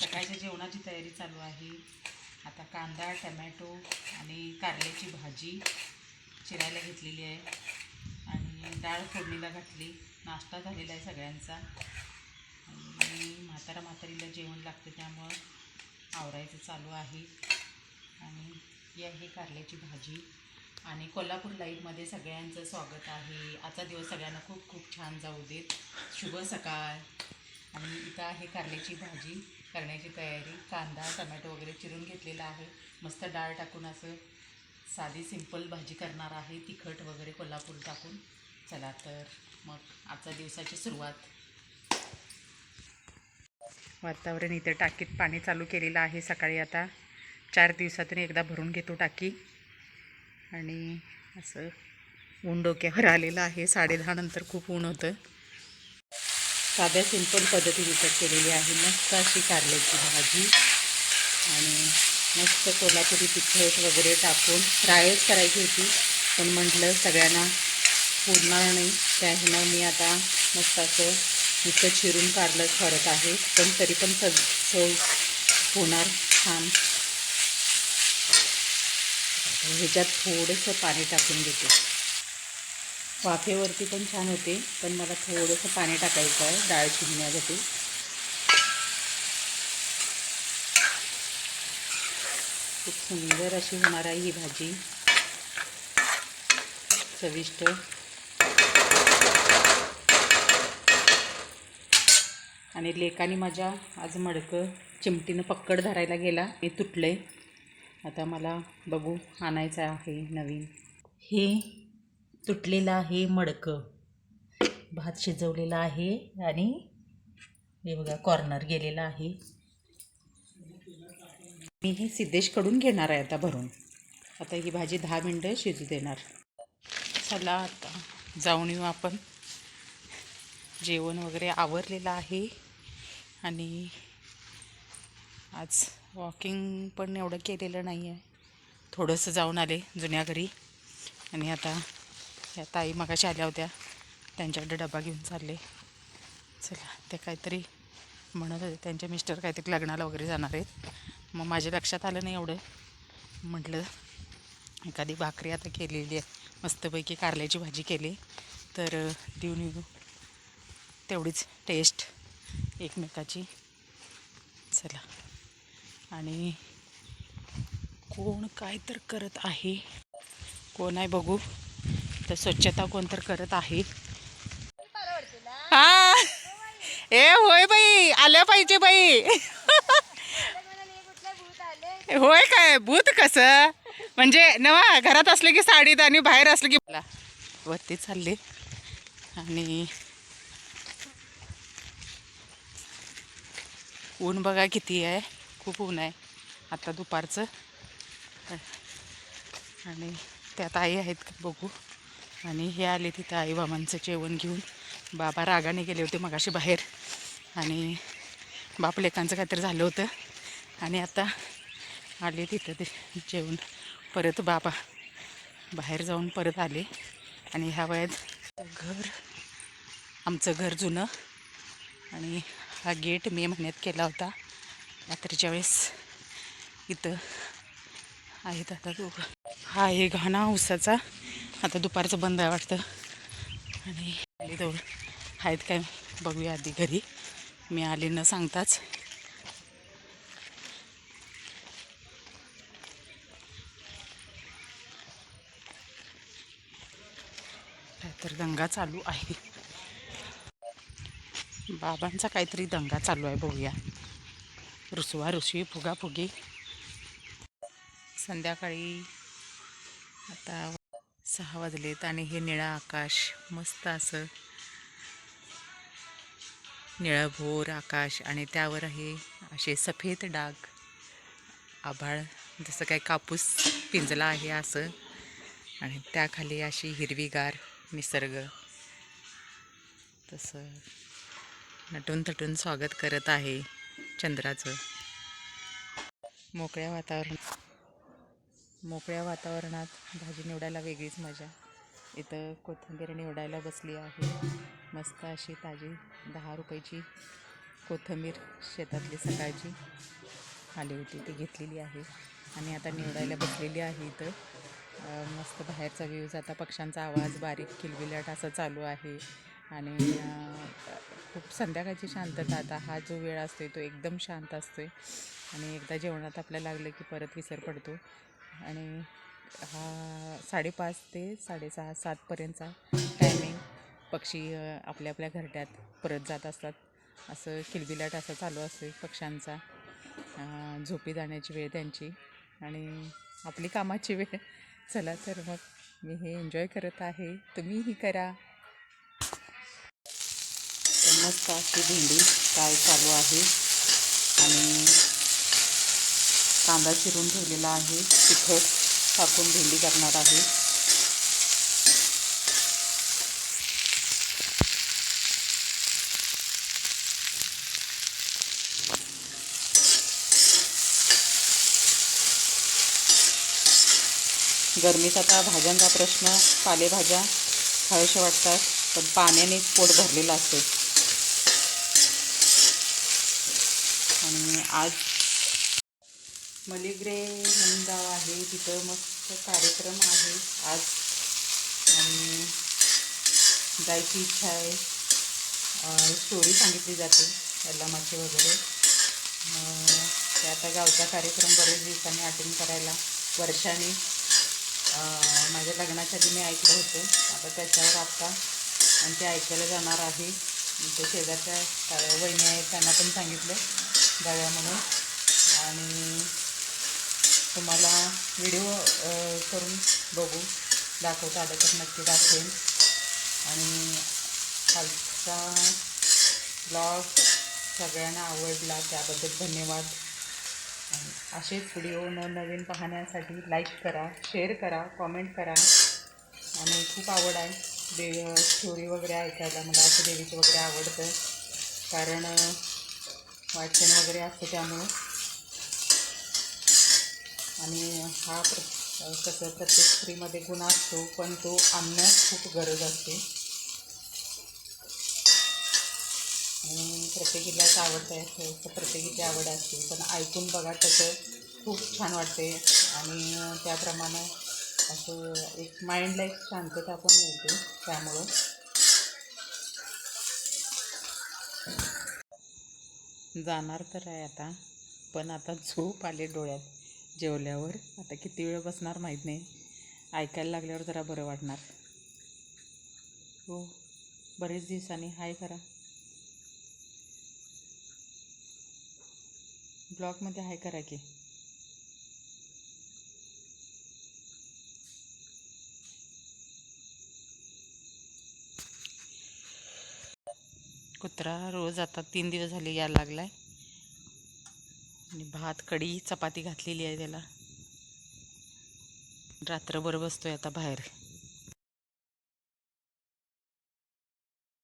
सकाळच्या जेवणाची तयारी चालू आहे. आता कांदा टमॅटो आणि कारल्याची भाजी चिरायला घेतलेली आहे. आणि डाळ फोडणीला घातली. नाश्ता झालेला आहे सगळ्यांचा. आणि म्हातारा म्हातारीला जेवण लागतं त्यामुळं आवरायचं चालू आहे. आणि ही आहे कारल्याची भाजी. आणि कोल्हापूर लाईव्हमध्ये सगळ्यांचं स्वागत आहे. आजचा दिवस सगळ्यांना खूप खूप छान जाऊ देत. शुभ सकाळ. आणि इथं आहे कारल्याची भाजी. करण्याची तयारी. कांदा टमॅटो वगैरे चिरून घेतलेला आहे. मस्त डाळ टाकून असं साधी सिंपल भाजी करणार आहे. तिखट वगैरे कोल्हापूर टाकून. चला तर मग आजच्या दिवसाची सुरुवात. वातावरण इथं टाकीत पाणी चालू केलेलं आहे. सकाळी आता चार दिवसातून एकदा भरून घेतो टाकी. आणि असं ऊन डोक्यावर आलेलं आहे. साडेदहा नंतर खूप ऊन होतं. साध्या सिंपल पद्धतीने तर केलेली आहे. मस्त अशी कारल्याची भाजी. आणि मस्त कोल्हापुरी तिखट वगैरे टाकून फ्रायच करायची होती. पण म्हटलं सगळ्यांना पुरणार नाही. त्या मी आता मस्त असं नुसतं चिरून काढलं करत आहे. पण तरी पण च चव होणार छान. ह्याच्यात थोडंसं पाणी टाकून घेते. वाफेवरती पण छान होते पण मला थोडंसं पाणी टाकायचं आहे डाळ शिजण्यासाठी. खूप सुंदर अशी होणार आहे ही भाजी. चविष्ट. आणि लेकाने माझ्या आज मडकं चिमटीनं पक्कड धरायला गेला. हे तुटलं आहे आता मला बघू आणायचं आहे नवीन. हे तुटलेलं आहे मडकं. भात शिजवलेला आहे आणि हे बघा कॉर्नर गेलेला आहे. मी ही सिद्धेशकडून घेणार आहे आता भरून. आता ही भाजी दहा मिनटं शिजू देणार. चला आता जाऊन येऊ आपण. जेवण वगैरे आवरलेलं आहे. आणि आज वॉकिंग पण एवढं केलेलं नाही आहे थोडंसं जाऊन आले जुन्या घरी. आणि आता या ताई मगाशी आल्या होत्या. त्यांच्याकडे डबा घेऊन चालले. चला ते काहीतरी म्हणत होते. त्यांचे मिस्टर काहीतरी लग्नाला वगैरे जाणार आहेत. मग माझ्या लक्षात आलं नाही एवढं. म्हटलं एखादी भाकरी आता केलेली आहे. मस्तपैकी कारल्याची भाजी केली. तर देऊन येऊ. तेवढीच टेस्ट एकमेकाची. चला. आणि कोण काय तर करत आहे. कोण आहे बघू. तर स्वच्छता कोण तर करत आहे. हा. ए होय बाई आल्या पाहिजे बाई. होय काय भूत कसं? म्हणजे नवा घरात असले की साडीत आणि बाहेर असलं की मला. वरती चालले. आणि ऊन बघा किती आहे. खूप ऊन आहे. आता दुपारचं. आणि त्यात आई आहेत का बघू. आणि हे आले तिथं आई बाबांचं जेवण घेऊन. बाबा रागाने गेले होते मगाशी बाहेर. आणि बापलेकांचं काहीतरी झालं होतं. आणि आता आले तिथं ते जेवण. परत बाबा बाहेर जाऊन परत आले. आणि ह्या वयात घर आमचं घर जुनं. आणि हा गेट मे महिन्यात केला होता. रात्रीच्या वेळेस इथं आहेत आता दोघं. हा आहे घाणा उसाचा आता दुपारचं बंद आहे वाटतं. आणि आली जवळ आहेत काय बघूया आधी घरी. मी आले न सांगताच. तर दंगा चालू आहे. बाबांचा काहीतरी दंगा चालू आहे बघूया. रुसवा रुसवी फुगाफुगी. संध्याकाळी आता सहा वाजलेत आणि हे निळं आकाश मस्त असं. निळभोर आकाश आणि त्यावर असे सफेद डाग. आभाळ जसं काही कापूस पिंजला आहे असं. आणि त्याखाली अशी हिरवीगार निसर्ग. तसं नटून थटून स्वागत करत आहे चंद्राचं. मोकळ्या वातावरण मोकळ्या वातावरणात भाजी निवडायला वेगळीच मजा. इथं कोथिंबीर निवडायला बसली आहे. मस्त अशी ताजी दहा रुपयाची कोथिंबीर शेतातली सकाळची आली होती. ती घेतलेली आहे आणि आता निवडायला बसलेली आहे इथं. मस्त बाहेरचा व्ह्यूज आता पक्ष्यांचा आवाज बारीक किलबिलाट असं चालू आहे. आणि खूप संध्याकाळची शांतता. आता हा जो वेळ असतोय तो एकदम शांत असतोय. आणि एकदा जेवणात आपल्याला लागलं की परत विसर पडतो. आणि हा साडेपाच ते साडेसहा सातपर्यंतचा टायमिंग पक्षी आपल्या आपल्या घरट्यात परत जात असतात. असं किलबिलाट असा चालू असते पक्ष्यांचा. झोपी जाण्याची वेळ त्यांची आणि आपली कामाची वेळ. चला तर मग मी हे एन्जॉय करत आहे. तुम्हीही करा. मस्त अशी भेंडी काय चालू आहे? आणि कांदा चिरून ठेवलेला आहे. तिखट टाकून भेंडी करणार आहे. गरमीत आता भाज्यांचा प्रश्न पालेभाज्या खाव्याशा वाटतात पण पाण्यानेच पोट भरलेलं असते. आणि आज मलिग्रे म्हणून गाव आहे. तिथं मस्त कार्यक्रम आहे आज. आणि जायची इच्छा आहे. स्टोरी सांगितली जाते. यल्लामाची वगैरे. ते आता गावचा कार्यक्रम बरेच दिवसांनी अटेंड करायला वर्षाने माझ्या लग्नाच्या आधी मी ऐकलं होतं. आता त्याच्यावर आत्ता आणि ते ऐकायला जाणार आहे. ते शेजारच्या वहिनी आहेत त्यांना पण सांगितलं. जाऊया म्हणून आणि तुम्हाला व्हिडिओ करून बघू. दाखवता आलं तर नक्की दाखवेन. आणि कालचा ब्लॉग सगळ्यांना आवडला त्याबद्दल धन्यवाद. आणि असेच व्हिडिओ नवनवीन पाहण्यासाठी लाईक करा शेअर करा कॉमेंट करा. आणि खूप आवड आहे. देव स्टोरी वगैरे ऐकायला मला असं देवीचं वगैरे आवडतं. कारण वाचन वगैरे असतं त्यामुळं. आणि हा प्र कसं प्रत्येक स्त्रीमध्ये गुण असतो पण तो आणण्यास खूप गरज असते. आणि प्रत्येकीलाच आवडतं आहे प्रत्येकीची आवड असते. पण ऐकून बघा तसं खूप छान वाटते. आणि त्याप्रमाणे असं एक माइंडला एक शांतता पण मिळते त्यामुळं. जाणार तर आहे आता पण आता झोप आले डोळ्यात. जेवल्यावर आता किती वेळ बसणार माहीत नाही. ऐकायला लागल्यावर जरा बरं वाटणार. हो बरेच दिवसांनी. हाय करा. ब्लॉगमध्ये हाय करा की. कुत्रा रोज आता तीन दिवस झाले यायला लागलाय. आणि भात कढी चपाती घातलेली आहे त्याला. रात्रभर बसतोय आता बाहेर.